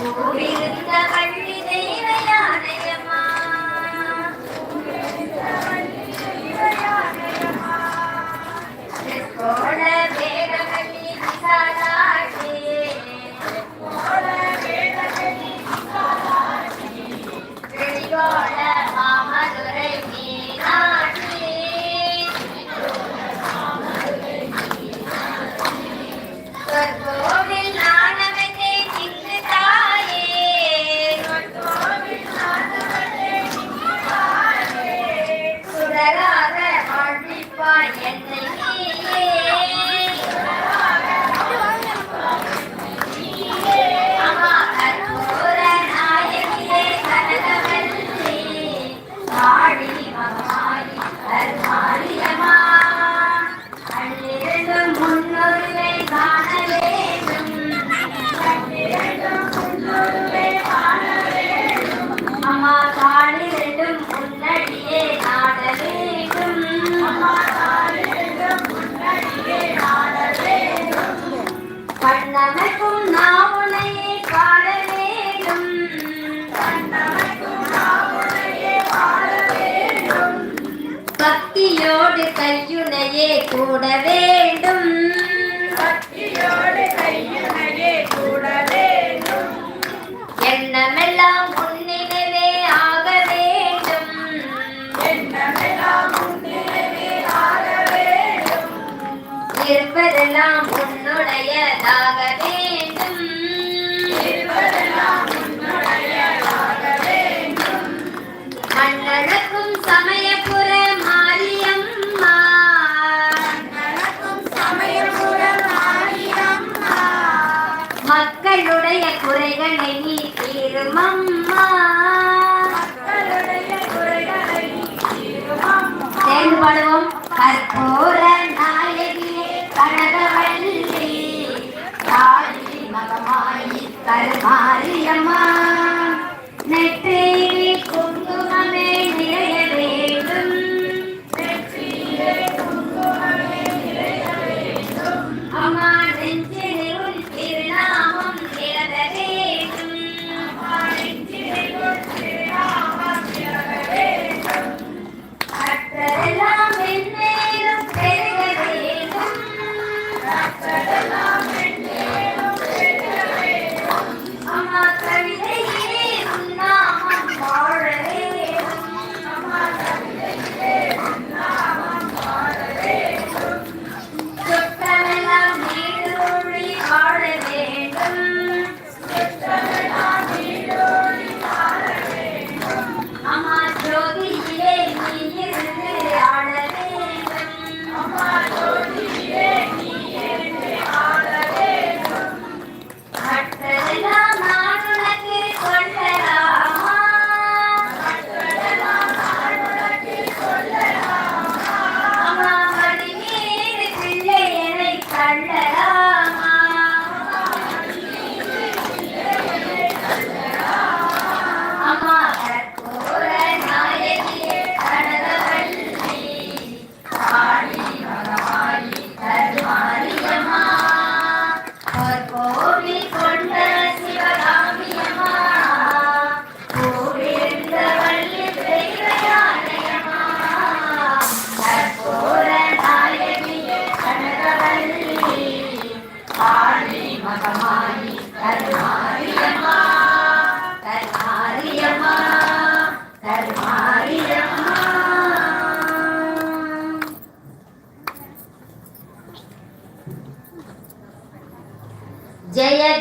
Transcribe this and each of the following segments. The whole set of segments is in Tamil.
பூவிருந்த பக்தியோடு கையுனையே கூட வேண்டும். பக்தியோடு கையுனையே கூட வேண்டும். எண்ணமெல்லாம் முன்னினவே ஆக வேண்டும். எண்ணமெல்லாம் முன்னிலையே ஆக வேண்டும். இருப்பதெல்லாம் உன்னுடையதாக வேண்டும். இருவரெல்லாம் உன்னுடையதாக வேண்டும். மண்ணளக்கும் சமயபுர சேர்ந்து பாடுவோம் கற்பூர நாயகியே கனகவல்லி. தாயி மகமாயி கருமாரியம்மா. நெற்றி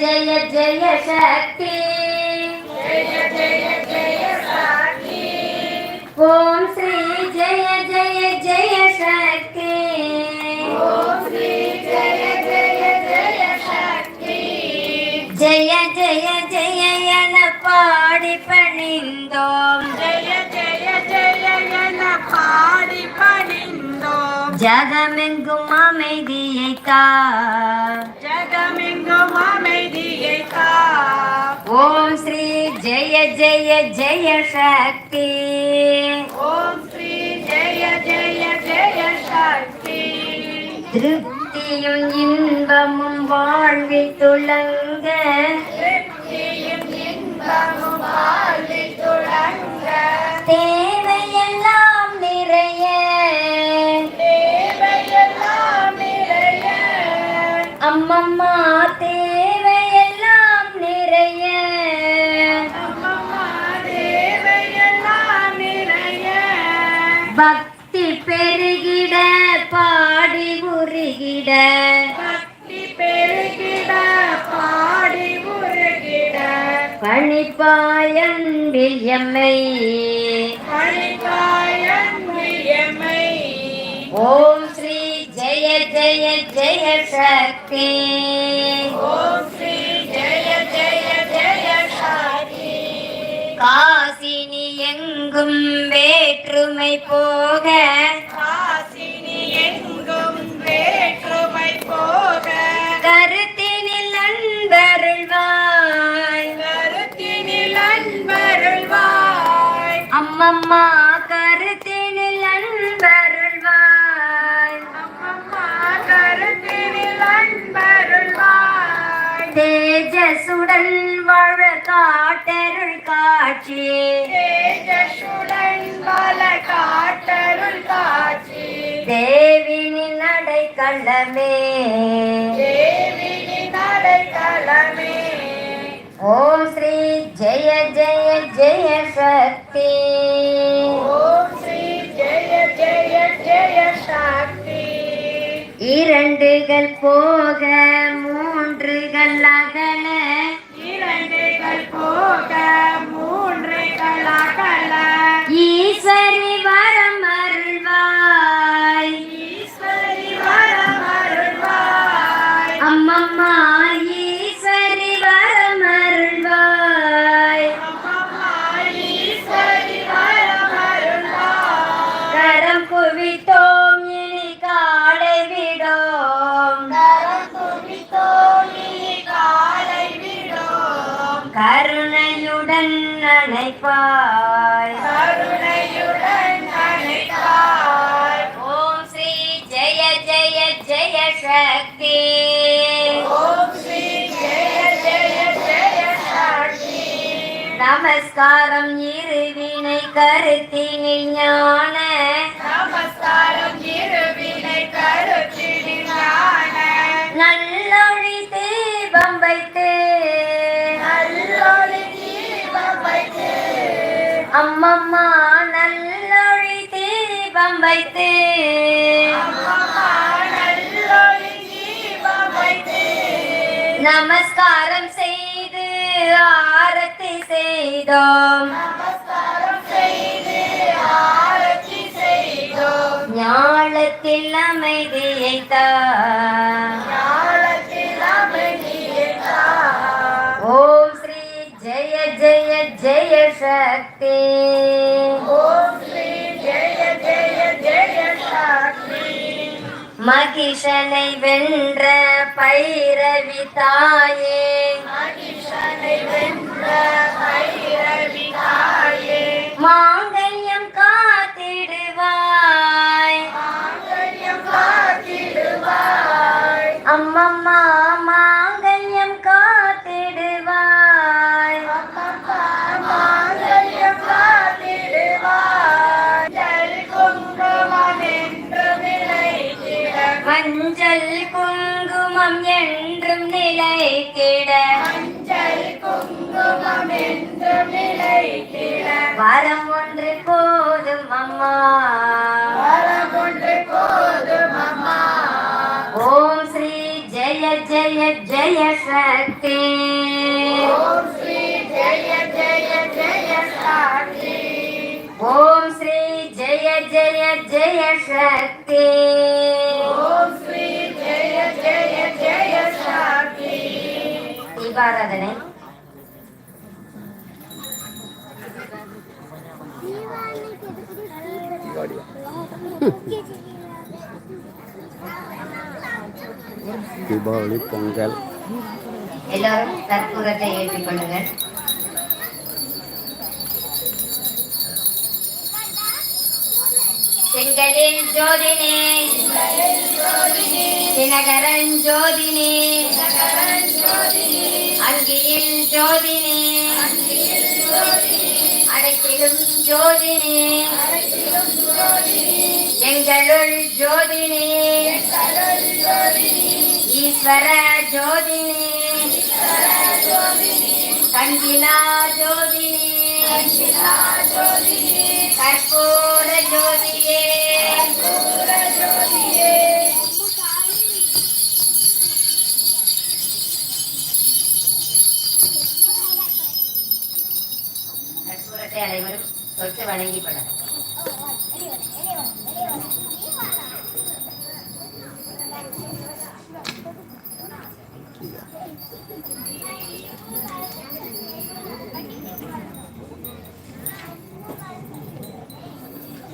ஜெய ஜெய ஜெய சக்தி ஜெய ஜெய ஜெய சாக்கி. ஓம் ஸ்ரீ ஜெய ஜெய ஜெய சக்தி ஓம் ஸ்ரீ ஜெய ஜெய ஜெய சக்தி. ஜெய ஜெய ஜெய என பாடி பணிந்தோம் ஜெய ஜெய ஜகமெங்கும் அமைதியை தார் ஜகமெங்கும் அமைதியை தார் ஓம் ஸ்ரீ ஜெய ஜெய ஜெய சக்தி. ஓம் ஸ்ரீ ஜெய ஜெய ஜெய சக்தி. திருப்தியும் இன்பமும் வாழ்வில் துளங்க. திருப்தியும் இன்பமும் வாழ்வில் துளங்க. அம்மம்மா தேவையெல்லாம் நிறைய. பக்தி பெருகிட பாடி உருகிட. பக்தி பெருகிட பாடி உருகிட பணிப்பாயன்பில் எம்மை பணிப்பாயன்மையமை ஓம் ஸ்ரீ ஜெய ஜெய ஜெய சக்தி ஓம் ஸ்ரீ ஜெய ஜெய ஜெய சாதி காசினி எங்கும் வேற்றுமை போக காசினி எங்கும் வேற்றுமை போக. கருத்தினில் அன்பருள்வாய். கருத்தினில் அன்பருள்வாய். அம்மம்மா காட்சி. பல காட்டருள் காட்சி. தேவினின் அடைக்கள்ளமே தேவினி நடைக்கலமே ஓம் ஸ்ரீ ஜெய ஜெய ஜெய சக்தி. ஓம் ஸ்ரீ ஜெய ஜெய ஜெய சக்தி. இரண்டுகள் போக மூன்றுகள் அகல. கருணையுடன் அணைப்பாய். கருணையுடன் அழைத்தாய் ஓம் ஸ்ரீ ஜெய ஜெய ஜெய சக்தி. ஓம் ஸ்ரீ ஜெய ஜெய ஜெய சாட்சி நமஸ்காரம் இருவினை கருத்தினில் ஞான. நமஸ்காரம் இருவினை கருத்தினான நல்லொழி தீபம் வைத்து அம்மம்மா நல்லொழி தீபம் வைத்து. நமஸ்காரம் செய்து ஆரத்தி செய்தோம். ஞாழத்தில் செய்து சக்தி. மகிஷனை வென்ற பைரவி தாயே. மகிஷனை வென்ற பைரவி தாயே மாங்கல்யம் காத்திடுவாய். மாங்கல்யம் காத்திடுவாய். அம்மம்மா போதும் அம்மா வரமொன்று போதும் அம்மா ஓம் ஸ்ரீ ஜெய ஜெய ஜெய சக்தி ஓம் ஸ்ரீ ஜெய ஜெய ஜெய சாட்சி ஓம் ஸ்ரீ ஜெய ஜெய ஜெய சக்தி ஓம் ஸ்ரீ ஜெய தீபாவளி பொங்கல். எல்லாரும் கற்பூரத்தை ஏற்றிக் கொள்ளுங்கள். செங்கலில் ஜோதினே தினகரன் ஜோதினே அங்கியில் ஜோதினே அடைத்திடும் ஜோதினே. எங்களுள் ஜோதினே. ஈஸ்வர ஜோதினே. கண்டிலா ஜோதினே. கற்பூர ஜோதியே.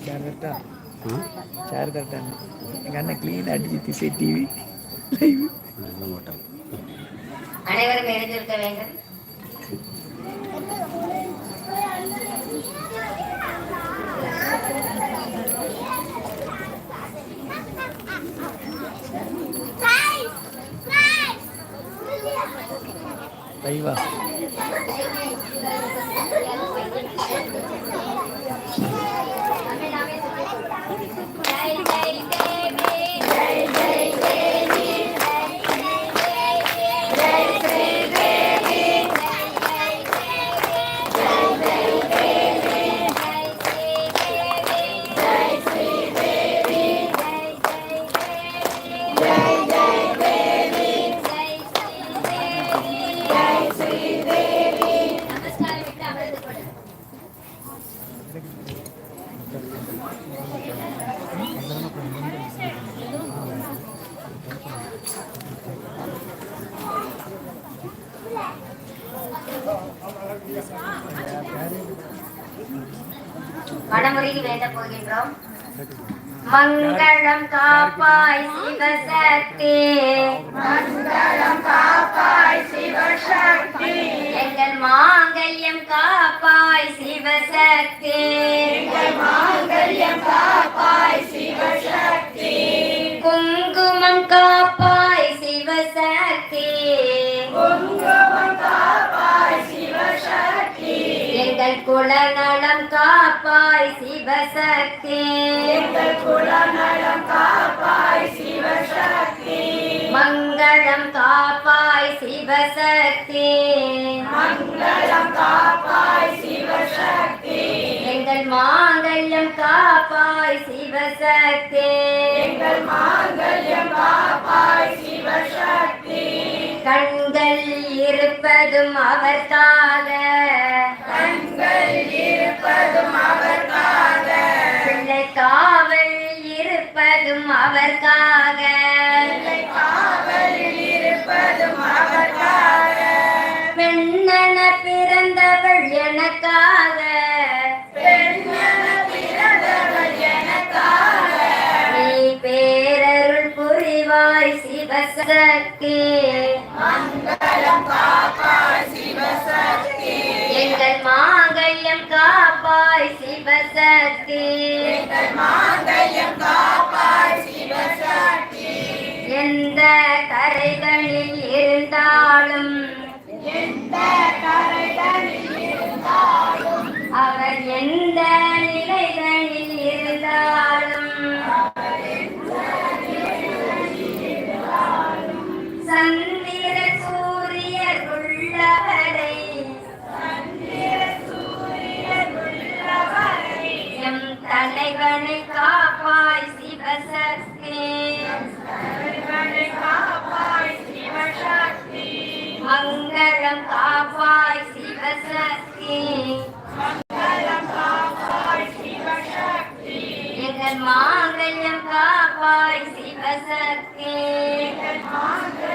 சேர் கரெக்டா சேர் கரெக்டான எங்கள் அண்ணன் க்ளீன் அடிச்சு திசை டிவி லைவ் அனைவரும் எழுந்திருக்க வேண்டும். லைவா மங்களம் காப்பாய் சிவசக்தி. மங்களம் காப்பாய் சிவசக்தி எங்கள் மாங்கல்யம் காப்பாய் சிவசக்தி. எங்கள் மாங்கல்யம் காப்பாய் சிவசக்தி குங்குமம் காப்பாய் எங்கள் குலநலம் காப்பாய் சிவசக்தி. எங்கள் குலநலம் காப்பாய் சிவசக்தி. மங்களம் காப்பாய் சிவசக்தி. மங்களம் காப்பாய் சிவசக்தி. எங்கள் மாங்கல்யம் காப்பாய் சிவசக்தி. எங்கள் மாங்கல்யம் காப்பாய் சிவசக்தி. கண்கள் இருப்பதும் அவர்காக கண்கள் இருப்பதும் அவர்காக. காவல் இருப்பதும் அவர்காக. பிள்ளை காவல் இருப்பதும் அவர்காக. பெண்ணென பிறந்தவள் எனக்காக. பெண்ணென பிறந்தவள் எனக்காக. நீ பேரருள் புரிவாய் சிவசக்தி. மங்களம் காப்பாய் சிவசக்தி. எங்கள் மாங்கல்யம் காப்பாய் சிவசக்தி. மாங்கல்யம் காப்பாய் சிவசக்தி. எந்த கரைகளில் இருந்தாலும் எந்த